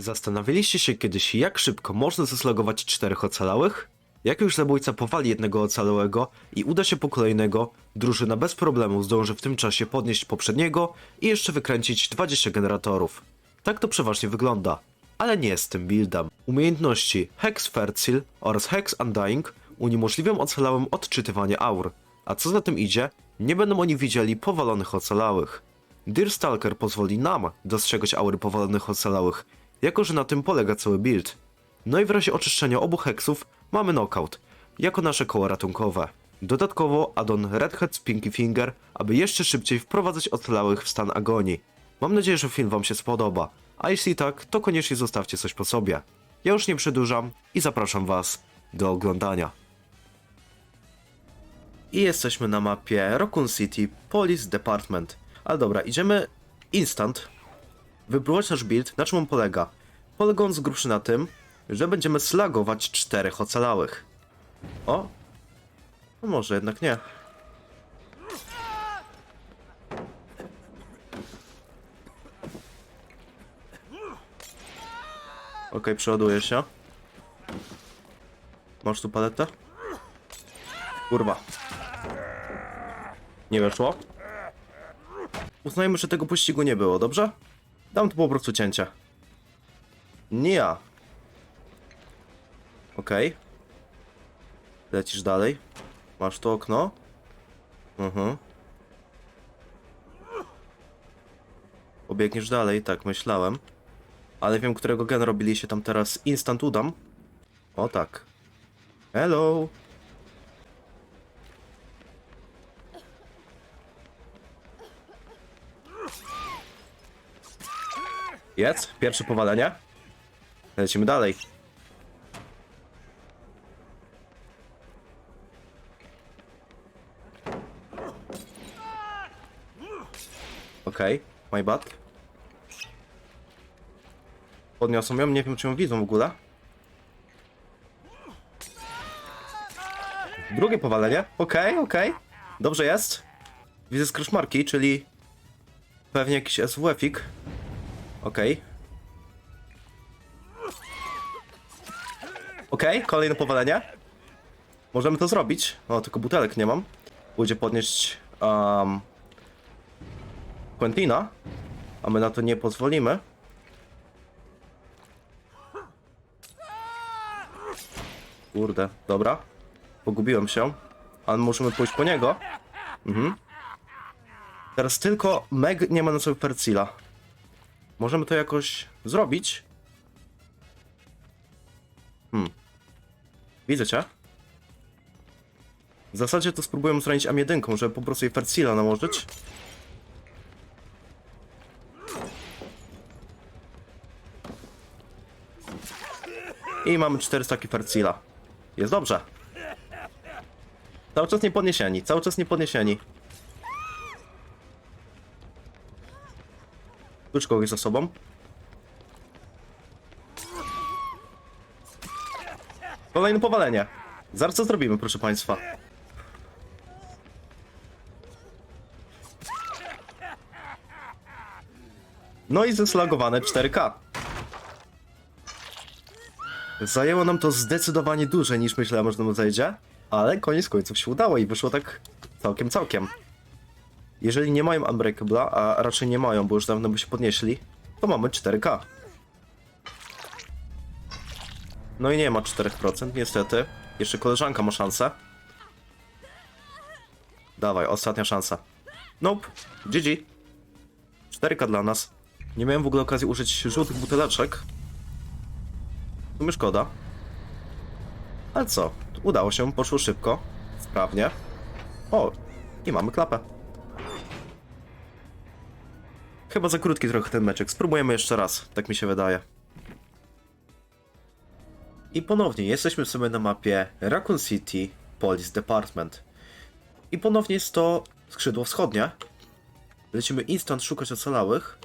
Zastanawialiście się kiedyś, jak szybko można zaslogować czterech ocalałych? Jak już zabójca powali jednego ocalałego i uda się po kolejnego, drużyna bez problemu zdąży w tym czasie podnieść poprzedniego i jeszcze wykręcić 20 generatorów. Tak to przeważnie wygląda, ale nie z tym buildem. Umiejętności Hex Fertile oraz Hex Undying uniemożliwią ocalałym odczytywanie aur, a co za tym idzie, nie będą oni widzieli powalonych ocalałych. Deer Stalker pozwoli nam dostrzegać aury powalonych ocalałych, jako że na tym polega cały build. No i w razie oczyszczenia obu heksów mamy knockout, jako nasze koło ratunkowe. Dodatkowo addon Red Hat Pinky Finger, aby jeszcze szybciej wprowadzać ocalałych w stan agonii. Mam nadzieję, że film wam się spodoba, a jeśli tak, to koniecznie zostawcie coś po sobie. Ja już nie przedłużam i zapraszam was do oglądania. I jesteśmy na mapie Raccoon City Police Department. Ale dobra, idziemy instant. Wypróbować nasz build. Na czym on polega? Polega on z grubszy na tym, że będziemy slagować czterech ocalałych. O! No może jednak nie. Okej, przeładuję się. Masz tu paletę? Kurwa. Nie weszło? Uznajmy, że tego pościgu nie było, dobrze? Dam tu po prostu cięcie. Nie ja. Okej. Lecisz dalej. Masz to okno? Mhm. Pobiegniesz dalej, tak myślałem. Ale wiem, którego gen robili się tam teraz instant udam. O tak. Hello. Jest, pierwsze powalenie. Lecimy dalej. Okej, my bad. Podniosą ją, nie wiem czy ją widzą w ogóle. Drugie powalenie, okej, okej. Dobrze jest. Widzę skraszmarki, czyli pewnie jakiś SWF-ik. Okej. Okej, kolejne powalenie. Możemy to zrobić. O, tylko butelek nie mam. Pójdzie podnieść um, Quentina, a my na to nie pozwolimy. Kurde, dobra. Pogubiłem się. Ale możemy pójść po niego. Mhm. Teraz tylko Meg nie ma na sobie Percila. Możemy to jakoś zrobić. Hmm. Widzę cię. W zasadzie to spróbuję zranić M1, żeby po prostu jej Fercila nałożyć. I mamy 4 staki Fercila. Jest dobrze. Cały czas nie podniesieni, cały czas nie podniesieni. Klucz kogoś za sobą. Kolejne powalenie. Zaraz co zrobimy, proszę państwa. No i zeslagowane 4K. Zajęło nam to zdecydowanie dłużej niż myślałem, że nam zajdzie, ale koniec końców się udało i wyszło tak całkiem, całkiem. Jeżeli nie mają Unbreakable'a, a raczej nie mają, bo już dawno by się podnieśli, to mamy 4K. No i nie ma 4%, niestety. Jeszcze koleżanka ma szansę. Dawaj, ostatnia szansa. Nope, GG. 4K dla nas. Nie miałem w ogóle okazji użyć żółtych buteleczek. W sumie szkoda. Ale co? Udało się, poszło szybko. Sprawnie. O, i mamy klapę. Chyba za krótki trochę ten meczek. Spróbujemy jeszcze raz, tak mi się wydaje. I ponownie jesteśmy sobie na mapie Raccoon City Police Department. I ponownie jest to skrzydło wschodnie. Lecimy instant szukać ocalałych.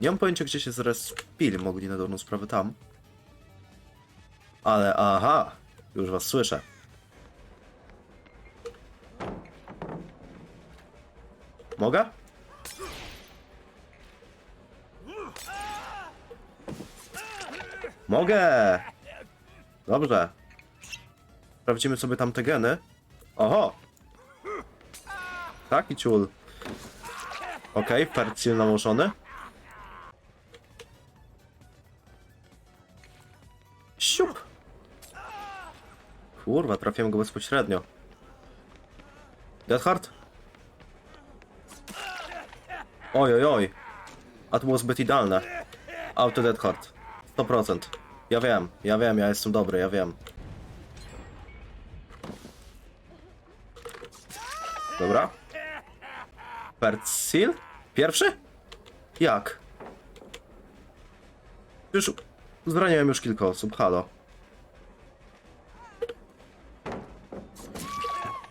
Nie mam pojęcia, gdzie się zrespili, mogli na dobrą sprawę tam. Ale aha, już was słyszę. Mogę? Mogę! Dobrze. Sprawdzimy sobie tam te geny. Oho! Taki ciul. Okej, okay, percil nałożony. Siup! Kurwa, trafiłem go bezpośrednio. Deathheart? Oj, oj, oj. A to było zbyt idealne. Auto Deathheart. 100%. Ja wiem, ja wiem, ja jestem dobry, ja wiem. Dobra. Percil? Pierwszy? Jak? Już zraniłem już kilka osób, halo.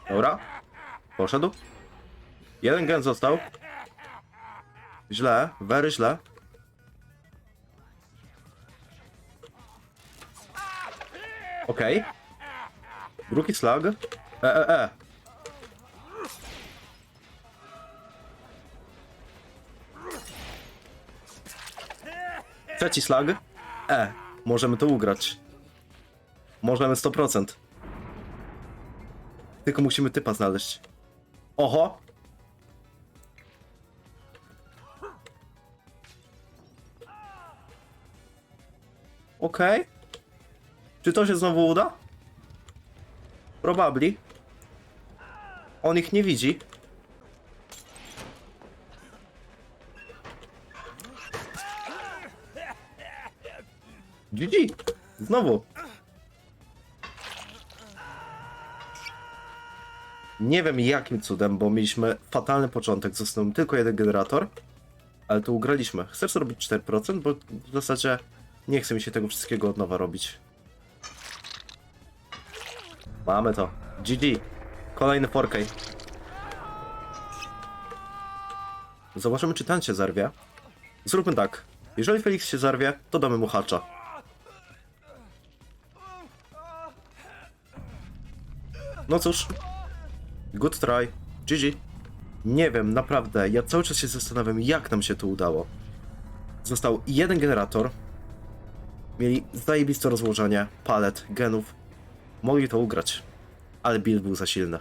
Dobra. Poszedł. Jeden gen został. Źle, very źle. Okej. Drugi slag. E, e, e. Trzeci slag. E. Możemy to ugrać. Możemy 100%. Tylko musimy typa znaleźć. Oho! Okej. Czy to się znowu uda? Probably. On ich nie widzi. GG! Znowu. Nie wiem jakim cudem, bo mieliśmy fatalny początek, został nam tylko jeden generator, ale to ugraliśmy. Chcesz zrobić 4%? Bo w zasadzie nie chce mi się tego wszystkiego od nowa robić. Mamy to. GG. Kolejny 4K. Zobaczymy, czy ten się zarwie. Zróbmy tak. Jeżeli Felix się zarwie, to damy mu hacza. No cóż. Good try. GG. Nie wiem, naprawdę. Ja cały czas się zastanawiam, jak nam się to udało. Został jeden generator. Mieli zajebiste rozłożenie, palet, genów. Mogli to ugrać. Ale build był za silny.